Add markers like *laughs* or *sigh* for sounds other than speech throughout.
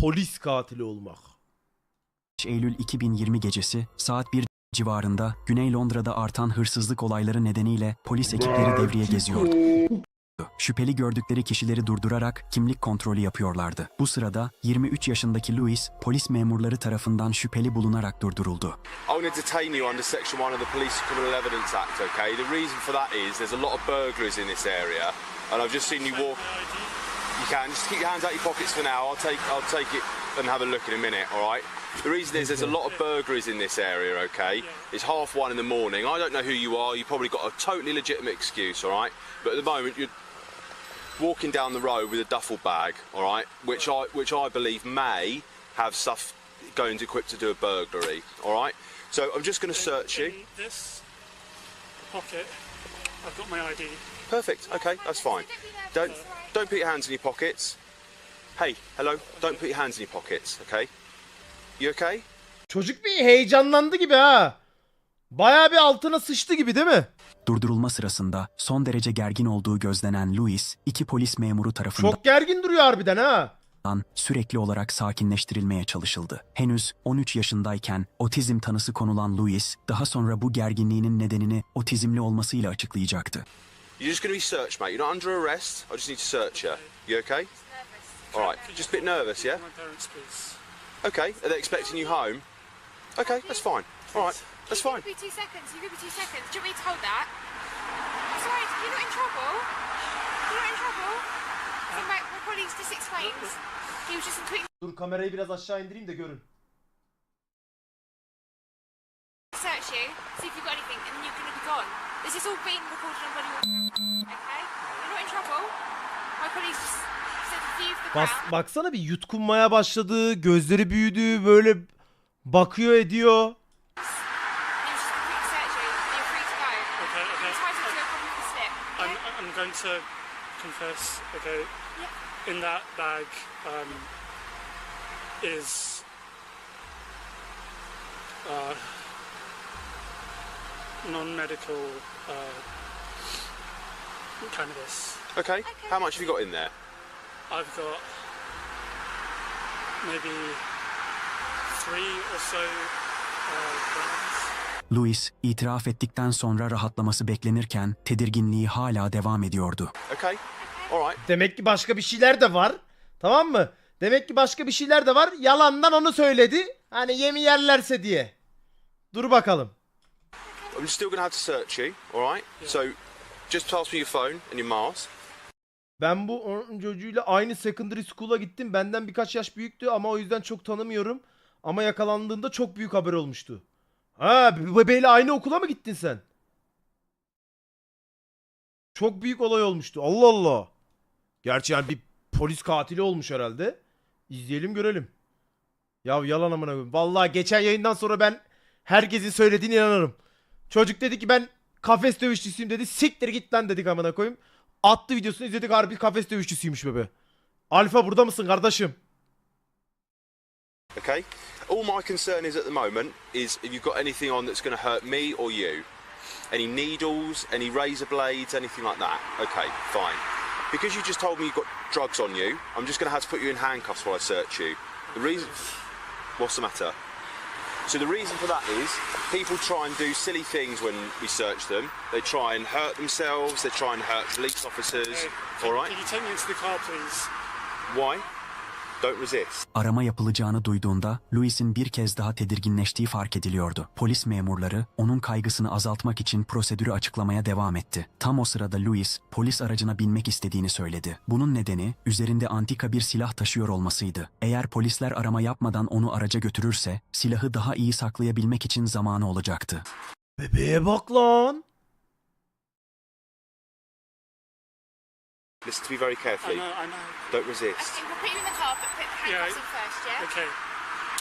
polis katili olmak. Eylül 2020 gecesi saat 1 civarında Güney Londra'da artan hırsızlık olayları nedeniyle polis ekipleri devreye geziyordu. Şüpheli gördükleri kişileri durdurarak kimlik kontrolü yapıyorlardı. Bu sırada 23 yaşındaki Louis polis memurları tarafından şüpheli bulunarak durduruldu. I'm going to detain you under Section 1 of the Police Criminal Evidence Act, okay? The reason for that is there's a lot of burglars in this area, and I've just seen you walk. You can just keep your hands out of your pockets for now. I'll take I'll take it and have a look in a minute, all right? The reason is there's a lot of burglaries in this area, okay? It's half one in the morning. I don't know who you are. You probably got a totally legitimate excuse, all right? But at the moment you're walking down the road with a duffel bag, all right, which I which I believe may have stuff going to equipped to do a burglary, all right. So I'm just going to search you. This pocket, I've got my ID. Perfect. Okay, that's fine. Don't don't put your hands in your pockets. Hey, hello. Don't put your hands in your pockets. Okay. You okay? Çocuk bir heyecanlandı gibi ha. Bayağı bir altına sıçtı gibi değil mi? Durdurulma sırasında son derece gergin olduğu gözlenen Louis, iki polis memuru tarafından Çok gergin duruyor harbiden ha. sürekli olarak sakinleştirilmeye çalışıldı. Henüz 13 yaşındayken otizm tanısı konulan Louis, daha sonra bu gerginliğinin nedenini otizmli olmasıyla açıklayacaktı. You're just going to be searched, mate. You're not under arrest. I just need to search you. You okay? All right. Just a bit nervous, yeah? My parents, please. Okay. Are they expecting you home? Okay, that's fine. All right, that's You fine. could be two seconds. You could be two seconds. Do you want me to hold that? It's alright. You're not in trouble. You're not in trouble. So my, my colleagues just explained. He was just in quick Dur kamerayı biraz aşağı indireyim de görün. search you, see if you've got anything, and then you're going to be gone. This is all being recorded on worn Okay? You're not in trouble. My colleagues just said to view the Bas, ground. baksana bir yutkunmaya başladı. Gözleri büyüdü. Böyle bakıyor ediyor. Was just quick you're free to go. Okay, okay. A the slip. I'm, Okay? I'm going to confess, okay, Yeah. in that bag um, is uh, non-medical uh, cannabis. Okay. How much have you got in there? I've got maybe three or so uh, grams. Louis, itiraf ettikten sonra rahatlaması beklenirken tedirginliği hala devam ediyordu. Okay. All right. Demek ki başka bir şeyler de var. Tamam mı? Demek ki başka bir şeyler de var. Yalandan onu söyledi. Hani yemi yerlerse diye. Dur bakalım. I'm still going to have to search you. All right. So, just pass me your phone and your mask. Ben bu onun çocuğuyla aynı secondary school'a gittim. Benden birkaç yaş büyüktü ama o yüzden çok tanımıyorum. Ama yakalandığında çok büyük haber olmuştu. Ha, bebeğiyle aynı okula mı gittin sen? Çok büyük olay olmuştu. Allah Allah. Gerçi yani bir polis katili olmuş herhalde. İzleyelim görelim. Ya yalan amına koyayım. Vallahi geçen yayından sonra ben herkesin söylediğine inanırım. Çocuk dedi ki ben kafes dövüşçüsüyüm dedi. Siktir git lan dedik amına koyayım. Attı videosunu izledik harbi kafes dövüşçüsüymüş bebe. Alfa burada mısın kardeşim? Okay. All my concern is at the moment is if you've got anything on that's going to hurt me or you. Any needles, any razor blades, anything like that. Okay, fine. Because you just told me you've got drugs on you, I'm just going to have to put you in handcuffs while I search you. The reason. What's the matter? So the reason for that is people try and do silly things when we search them. They try and hurt themselves. They try and hurt police officers. Okay, All right. Can you take me into the car, please? Why? Don't resist. Arama yapılacağını duyduğunda Louis'in bir kez daha tedirginleştiği fark ediliyordu. Polis memurları onun kaygısını azaltmak için prosedürü açıklamaya devam etti. Tam o sırada Louis polis aracına binmek istediğini söyledi. Bunun nedeni üzerinde antika bir silah taşıyor olmasıydı. Eğer polisler arama yapmadan onu araca götürürse silahı daha iyi saklayabilmek için zamanı olacaktı. Bebeğe bak lan. Listen to me very I carefully. know, I know. Don't resist. Okay, we'll put you in the car, but put the handcuffs Yeah. in first, yeah? Okay,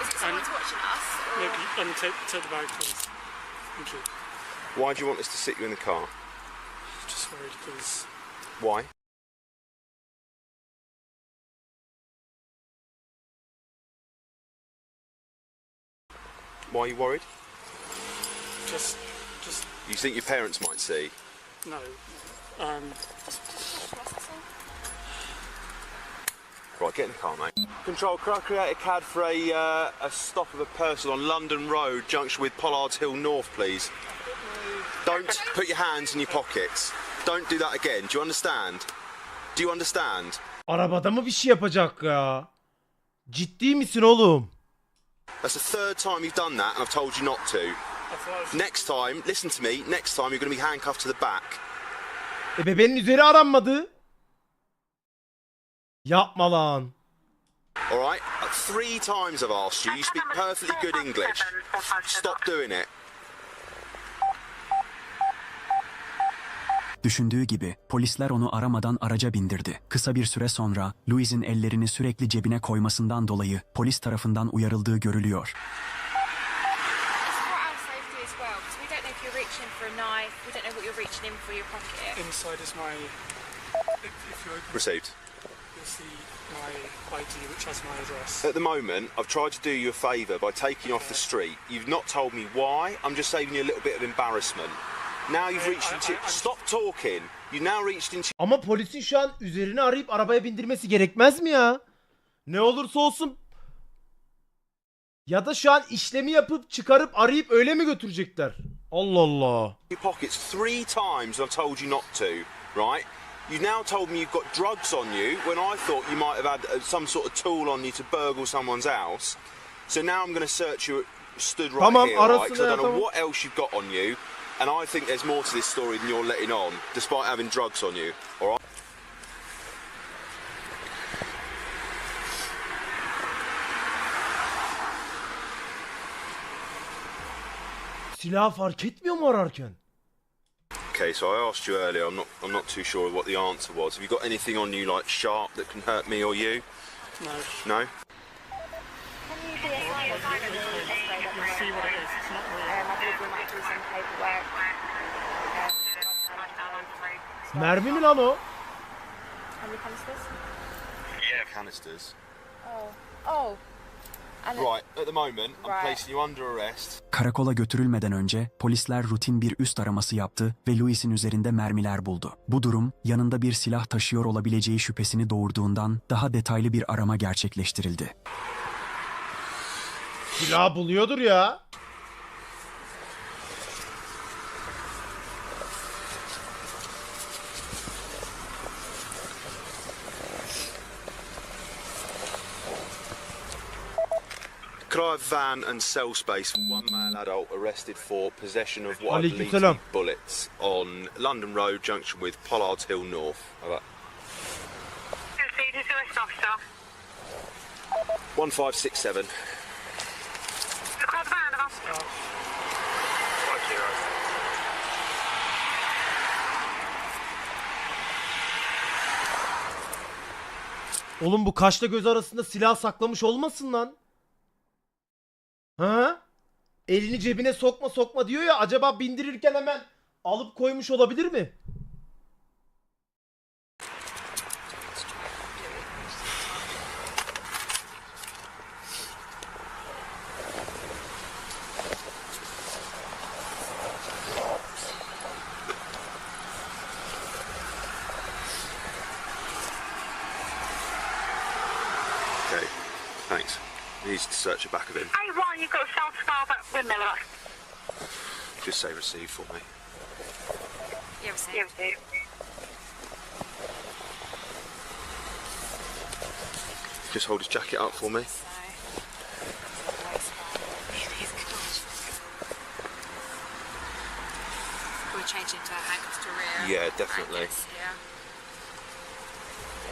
Is it someone's And- watching us? Or... maybe um, take, take the bag, please. Thank you. Why do you want us to sit you in the car? Just worried, please. Why? Why are you worried? Just, just You think your parents might see? no. Um, Right, get in the car, mate. Control, can I create a CAD for a, uh, a stop of a person on London Road, junction with Pollard's Hill North, please? Don't put your hands in your pockets. Don't do that again. Do you understand? Do you understand? Arabada mı bir şey yapacak ya? Ciddi misin oğlum? That's the third time you've done that, and I've told you not to. I thought I was Next time, listen to me, next time you're going to be handcuffed to the back. E bebeğin üzeri aranmadı. Yapma lan. Alright? Three times I've asked you. You speak perfectly good English. Stop doing it. Düşündüğü gibi polisler onu aramadan araca bindirdi. Kısa bir süre sonra Louis'in ellerini sürekli cebine koymasından dolayı polis tarafından uyarıldığı görülüyor. It's is my. You ID, which has my address. At the moment, I've tried to do you a favour by taking you off the street. You've not told me why. I'm just saving you a little bit of embarrassment. Now you've reached into. Stop talking. You've now reached into Ama polisin şu an üzerine arayıp arabaya bindirmesi gerekmez mi ya? Ne olursa olsun. Ya da şu an işlemi yapıp çıkarıp arayıp öyle mi götürecekler? Allah Allah. your pockets three times. I've told you not to. Right? You've now told me you've got drugs on you when I thought you might have had uh, some sort of tool on you to burgle someone's house. So now I'm going to search you stood right Tamam, here, right? I don't know what else you've got on you. And I think there's more to this story than you're letting on, despite having drugs on you. All right? Silah fark etmiyor mu ararken? Okay, so I asked you earlier. I'm not. I'm not too sure what the answer was. Have you got anything on you like sharp that can hurt me or you? No, No. Can you be a silent you'll see what it is. It's not real. Um, I believe we might do some paperwork. Mermi mi lan o? How many canisters? Canisters. Oh. Oh. Karakola götürülmeden önce polisler rutin bir üst araması yaptı ve Louis'in üzerinde mermiler buldu. Bu durum yanında bir silah taşıyor olabileceği şüphesini doğurduğundan daha detaylı bir arama gerçekleştirildi. Silah buluyordur ya. Could I have van and cell space for one male adult arrested for possession of what I believe to be bullets on London Road junction with Pollard's Hill North? How about- 1567. Oğlum bu kaşla göz arasında silah saklamış olmasın lan? Ha? Elini cebine sokma sokma diyor ya acaba bindirirken hemen alıp koymuş olabilir mi? Hey, one, you've got a South Scarboroughwindmill. Just say receive for me. you ever Yeah, seen? Just hold his jacket up for me. So. We're changing to handcuffs to rear. Yeah, definitely. Yes, yeah.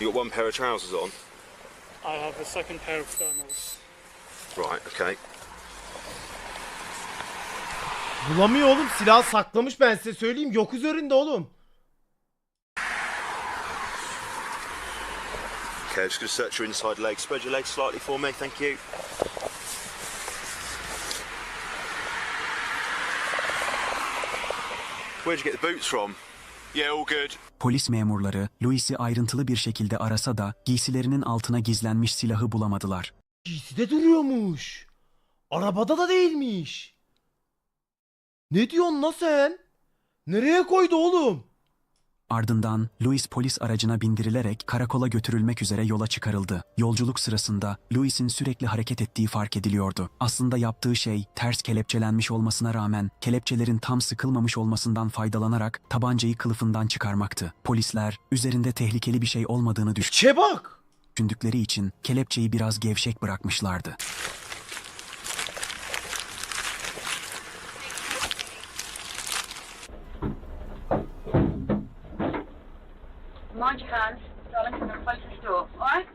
You got one pair of trousers on? I have a second pair of thermals. Right, okay. Bulamıyor oğlum silah saklamış ben size söyleyeyim yok üzerinde oğlum. Okay, I'm just to search your inside leg. Spread your legs slightly for me, thank you. Where'd you get the boots from? Yeah, all good. Polis memurları Louis'i ayrıntılı bir şekilde arasa da giysilerinin altına gizlenmiş silahı bulamadılar. Giyside duruyormuş. Arabada da değilmiş. Ne diyorsun lan sen? Nereye koydu oğlum? Ardından Louis polis aracına bindirilerek karakola götürülmek üzere yola çıkarıldı. Yolculuk sırasında Louis'in sürekli hareket ettiği fark ediliyordu. Aslında yaptığı şey ters kelepçelenmiş olmasına rağmen kelepçelerin tam sıkılmamış olmasından faydalanarak tabancayı kılıfından çıkarmaktı. Polisler üzerinde tehlikeli bir şey olmadığını Çe bak. düşündükleri için kelepçeyi biraz gevşek bırakmışlardı. Mind your hands. Darling, I'm going to close this door. All right?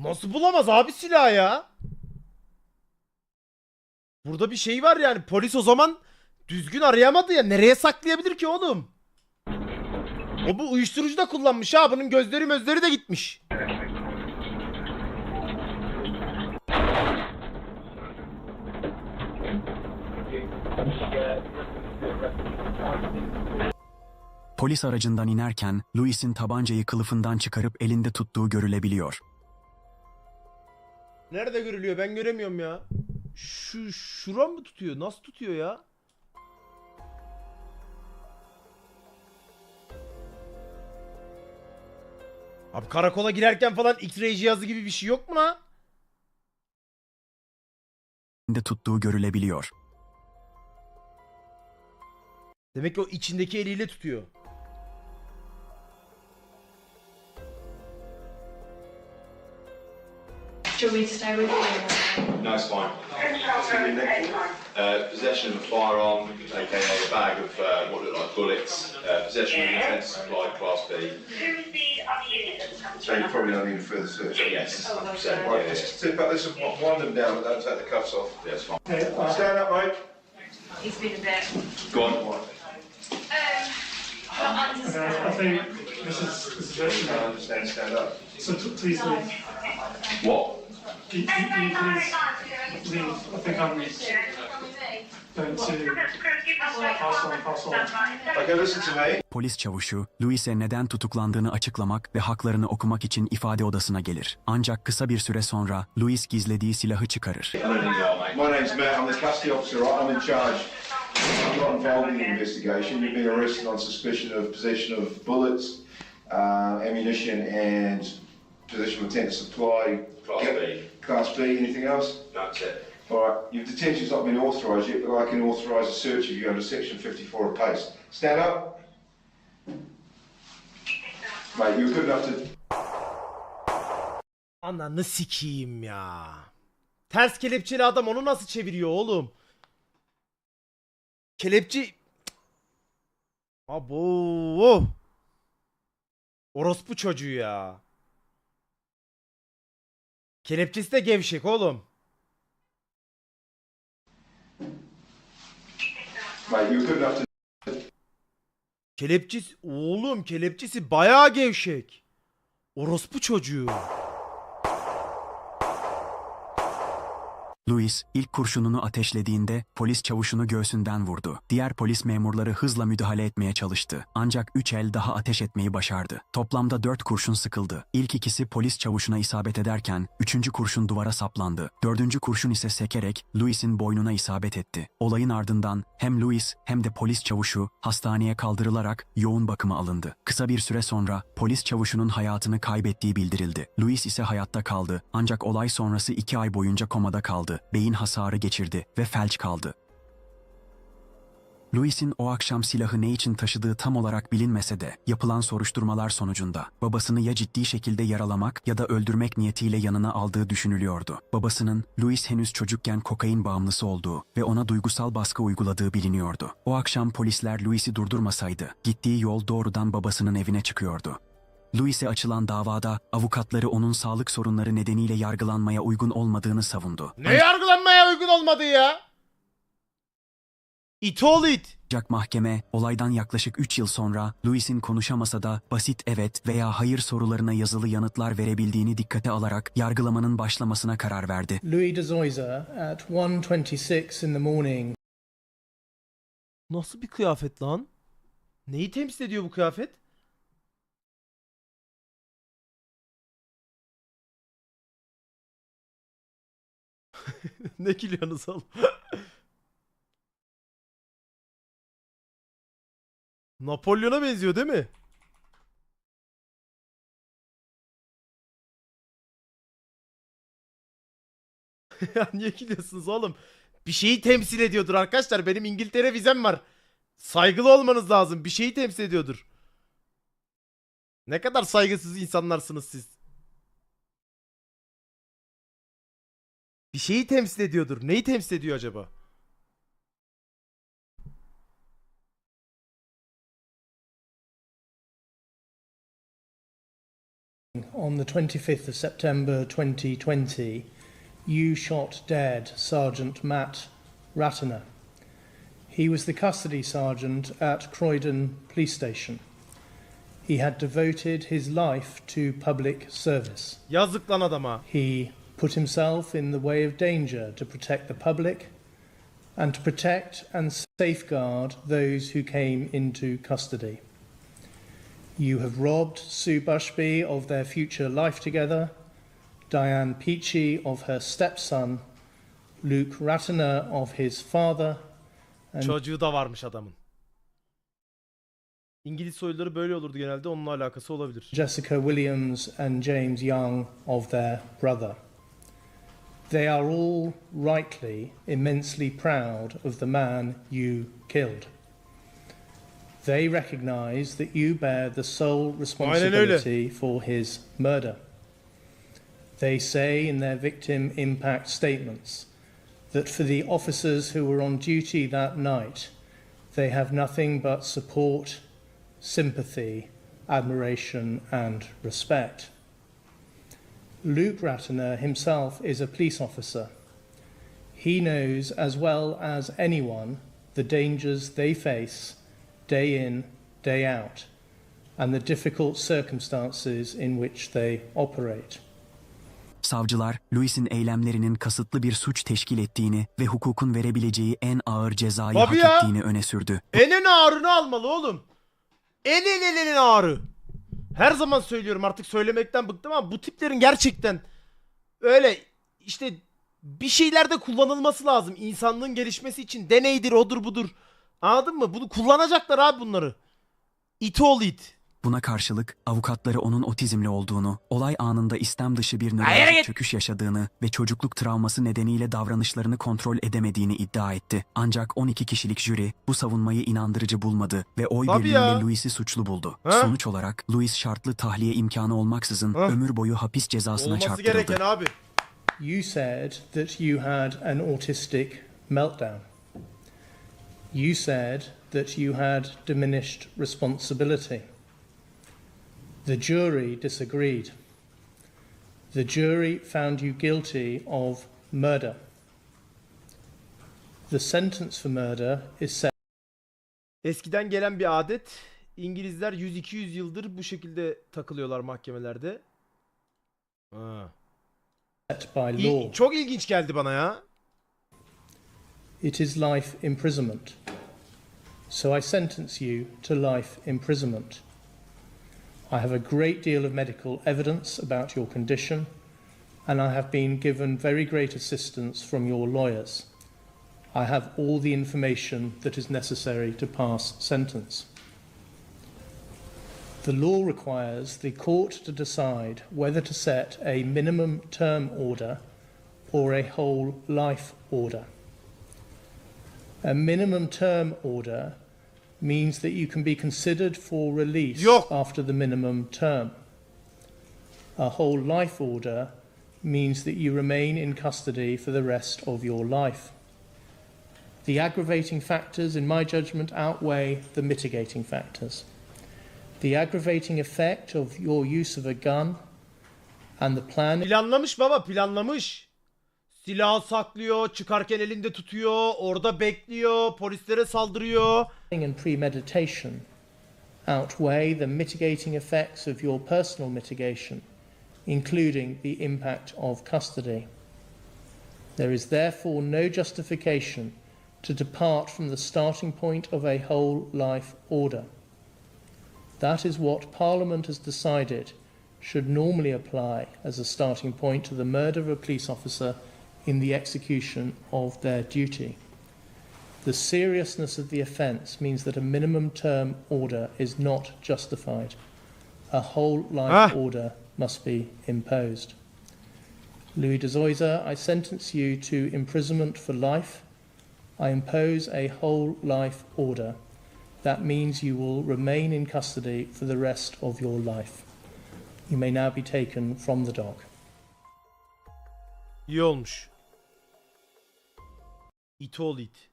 Nasıl bulamaz abi silah ya? Burada bir şey var yani. Polis o zaman düzgün arayamadı ya. Nereye saklayabilir ki oğlum? O bu uyuşturucu da kullanmış ha. Bunun gözleri mözleri de gitmiş. Polis aracından inerken Louis'in tabancayı kılıfından çıkarıp elinde tuttuğu görülebiliyor. Nerede görülüyor? Ben göremiyorum ya. Şu şuram mı tutuyor? Nasıl tutuyor ya? Abi karakola girerken falan X-ray cihazı gibi bir şey yok mu lan? Elinde tuttuğu görülebiliyor. Demek ki o içindeki eliyle tutuyor. Do you want me to stay with you? No, it's fine. Uh, possession of a firearm, aka a bag of uh, what look like bullets. Uh, possession of an intent to supply class B. Who is the other unit that's come So you probably don't need a further search. Yes. Oh, okay. So, Right, yeah, just sit back, listen, wind them down, but don't take the cuffs off. yeah, it's fine. Okay, Stand up, mate. He's been a bit. Go on. Um, I okay, I understand. think this is, this is it. I understand, stand up. So t- please leave. What? I pass on, pass on. Listen to me. Polis çavuşu, Louis'e neden tutuklandığını açıklamak ve haklarını okumak için ifade odasına gelir. Ancak kısa bir süre sonra Louis gizlediği silahı çıkarır. I don't think you are, mate. My name's Matt, I'm the custody officer, right? I'm in charge. I'm not involved in the investigation. You've been arrested on suspicion of possession of bullets, uh, ammunition and possession of intent to supply. Class B. Class B, anything else? That's it. Alright, your detention's not been authorised yet, but I can authorise a search of you under section fifty-four of PACE. Stand up. Mate, you were good enough to Ananı sikeyim ya. Ters kelepçeli adam onu nasıl çeviriyor oğlum? Kelepçi... Abo. Orospu çocuğu ya. Kelepçesi de gevşek oğlum. Mate, you to Kelepçesi... Oğlum kelepçesi bayağı gevşek. Orospu çocuğu. Louis ilk kurşununu ateşlediğinde polis çavuşunu göğsünden vurdu. Diğer polis memurları hızla müdahale etmeye çalıştı. Ancak üç el daha ateş etmeyi başardı. Toplamda dört kurşun sıkıldı. İlk ikisi polis çavuşuna isabet ederken üçüncü kurşun duvara saplandı. Dördüncü kurşun ise sekerek Louis'in boynuna isabet etti. Olayın ardından hem Louis hem de polis çavuşu hastaneye kaldırılarak yoğun bakıma alındı. Kısa bir süre sonra polis çavuşunun hayatını kaybettiği bildirildi. Louis ise hayatta kaldı ancak olay sonrası iki ay boyunca komada kaldı. Beyin hasarı geçirdi ve felç kaldı. Louis'in o akşam silahı ne için taşıdığı tam olarak bilinmese de yapılan soruşturmalar sonucunda babasını ya ciddi şekilde yaralamak ya da öldürmek niyetiyle yanına aldığı düşünülüyordu. Babasının Louis henüz çocukken kokain bağımlısı olduğu ve ona duygusal baskı uyguladığı biliniyordu. O akşam polisler Louis'i durdurmasaydı gittiği yol doğrudan babasının evine çıkıyordu. Louis'e açılan davada avukatları onun sağlık sorunları nedeniyle yargılanmaya uygun olmadığını savundu. Ne yargılanmaya uygun olmadı ya? İt oğlu it. Ancak mahkeme olaydan yaklaşık 3 yıl sonra Louis'in konuşamasa da basit evet veya hayır sorularına yazılı yanıtlar verebildiğini dikkate alarak yargılamanın başlamasına karar verdi. Louis de Zoyser at 1.26 in the morning Nasıl bir kıyafet lan? Neyi temsil ediyor bu kıyafet? *laughs* ne gülüyorsunuz oğlum? *laughs* Napolyon'a benziyor değil mi? *laughs* ya niye gülüyorsunuz oğlum? Bir şeyi temsil ediyordur arkadaşlar. Benim İngiltere vizem var. Saygılı olmanız lazım. Bir şeyi temsil ediyordur. Ne kadar saygısız insanlarsınız siz. Bir şeyi temsil ediyordur. Neyi temsil ediyor acaba? On the 25th of September 2020, you shot dead Sergeant Matt Ratner. He was the custody sergeant at Croydon Police Station. He had devoted his life to public service. Yazık lan adama. He put himself in the way of danger to protect the public and to protect and safeguard those who came into custody. You have robbed Sue Bushby of their future life together, Diane Peachy of her stepson, Luke Ratner of his father, and Çocuğu da varmış adamın. İngiliz soyluları böyle olurdu genelde. Onunla alakası olabilir. Jessica Williams and James Young of their brother. They are all rightly immensely proud of the man you killed. They recognise that you bear the sole responsibility for his murder. They say in their victim impact statements that for the officers who were on duty that night, they have nothing but support, sympathy, admiration, and respect. Luke Ratner himself is a police officer. He knows as well as anyone the dangers they face day in, day out, and the difficult circumstances in which they operate. Savcılar, Louis'in eylemlerinin kasıtlı bir suç teşkil ettiğini ve hukukun verebileceği en ağır cezayı Tabii hak ya. ettiğini öne sürdü. En en ağırını almalı oğlum. En en ağırı. Her zaman söylüyorum artık söylemekten bıktım ama bu tiplerin gerçekten öyle işte bir şeylerde kullanılması lazım. İnsanlığın gelişmesi için deneydir odur budur. Anladın mı? Bunu kullanacaklar abi bunları. İt ol it. Buna karşılık avukatları onun otizmli olduğunu, olay anında istem dışı bir nörolojik çöküş yaşadığını ve çocukluk travması nedeniyle davranışlarını kontrol edemediğini iddia etti. Ancak 12 kişilik jüri bu savunmayı inandırıcı bulmadı ve oy Tabii birliğiyle. Louis'i suçlu buldu. Ha? Sonuç olarak Louis şartlı tahliye imkanı olmaksızın Ha? ömür boyu hapis cezasına Olması çarptırıldı. gereken abi. You said that you had an autistic meltdown. You said that you had diminished responsibility. The jury disagreed. The jury found you guilty of murder. The sentence for murder is set Eskiden gelen bir adet. İngilizler 100-200 yıldır bu şekilde takılıyorlar mahkemelerde. Ha. by İ- law. çok ilginç geldi bana ya. It is life imprisonment. So I sentence you to life imprisonment. I have a great deal of medical evidence about your condition, and I have been given very great assistance from your lawyers. I have all the information that is necessary to pass sentence. The law requires the court to decide whether to set a minimum term order or a whole life order. A minimum term order means that you can be considered for release Yok. after the minimum term. A whole life order means that you remain in custody for the rest of your life. The aggravating factors, in my judgment, outweigh the mitigating factors. The aggravating effect of your use of a gun and the plan Planlamış baba planlamış. Silahı saklıyor, çıkarken elinde tutuyor, orada bekliyor, polislere saldırıyor. and premeditation outweigh the mitigating effects of your personal mitigation, including the impact of custody. There is therefore no justification to depart from the starting point of a whole life order. That is what Parliament has decided should normally apply as a starting point to the murder of a police officer in the execution of their duty. The seriousness of the offence means that a minimum term order is not justified. A whole life Ah. order must be imposed. Louis de Zoysa, I sentence you to imprisonment for life. I impose a whole life order. That means you will remain in custody for the rest of your life. You may now be taken from the dock. İyi olmuş. İt ol it.